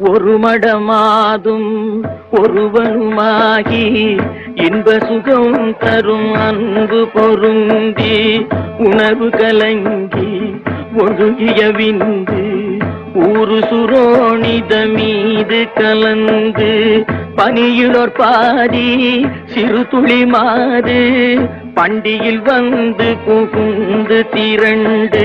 ஒரு மடமாதும் ஒருவனுமாகி இன்ப சுகம் தரும் அன்பு பொருந்தி உணவு கலங்கி ஒழுகிய விந்து ஊரு சுரோணித மீது கலந்து பனியுளோர் பாதி சிறு துளி மாது பண்டியில் வந்து புகுந்து திரண்டு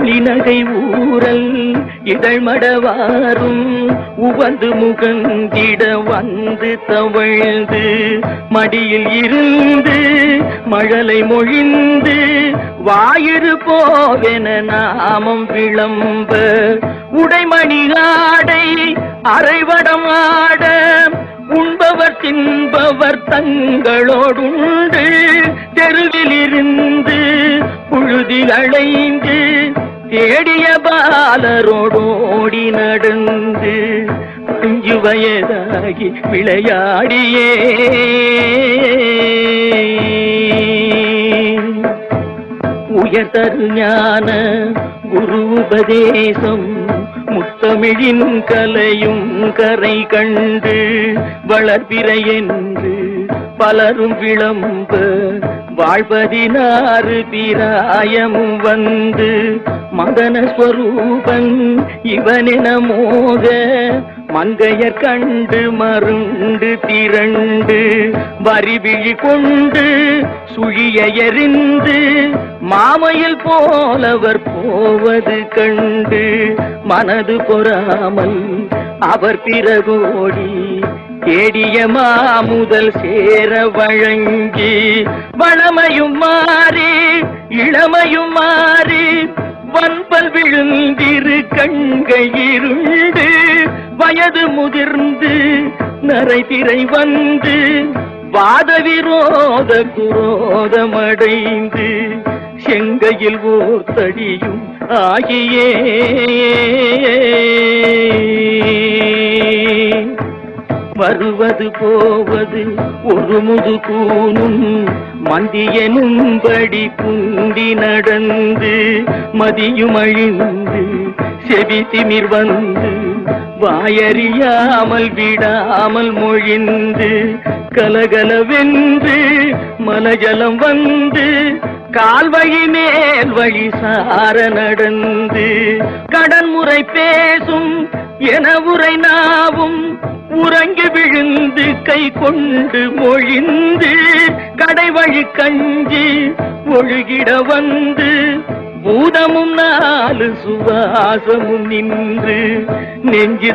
ஒளிநகை ஊரல் இதழ்மடவாரும் உவந்து முகந்திட வந்து தவழ்ந்து மடியில் இருந்து மழலை மொழிந்து வாயிறு போவென நாமம் விளம்ப உடைமணி ஆடை அரைவடம் ஆட உண்பவர் தின்பவர் தங்களோடுண்டு தெருவில் இருந்து புழுதில் அழைந்து தேடிய பாலரோடோடி நடந்து அஞ்சு வயதாகி விளையாடியே. உயர்தரு ஞான குரு உபதேசம் முத்தமிழின் கலையும் கரை கண்டு வளர்பிறை என்று பலரும் விளம்ப வாழ்வதினாறு பிராயமும் வந்து மதன ஸ்வரூபன் இவனென மோக மங்கையர் கண்டு மருண்டு திரண்டு வரிவிழி கொண்டு சுழிய எறிந்து மாமையில் போலவர் போவது கண்டு மனது பொறாமல் அவர் பிறகோடி தேடிய மாமுதல் சேர வழங்கி வளமையும் மாறி இளமையும் மாறி வயது முதிர்ந்து நரை திரை வந்து வாத விரோத குரோதமடைந்து செங்கையில் ஓர் தடியும் ஆகியே. வருவது போவது ஒரு முது கூனும் மந்தியனும்படி குந்தி நடந்து மதியும் அழிந்து செவி திமிர் வந்து வாயறியாமல் விடாமல் மொழிந்து கலகலவென்று மலஜலம் வந்து கால்வழி மேல் வழி சார நடந்து கடன் முறை பேசும் என உரை நாவும் உறங்கி விழுந்து கை கொண்டு மொழிந்து கடை வழி கஞ்சி ஒழுகிட வந்து பூதமும் நாலு சுவாசமும் நின்று நெஞ்சு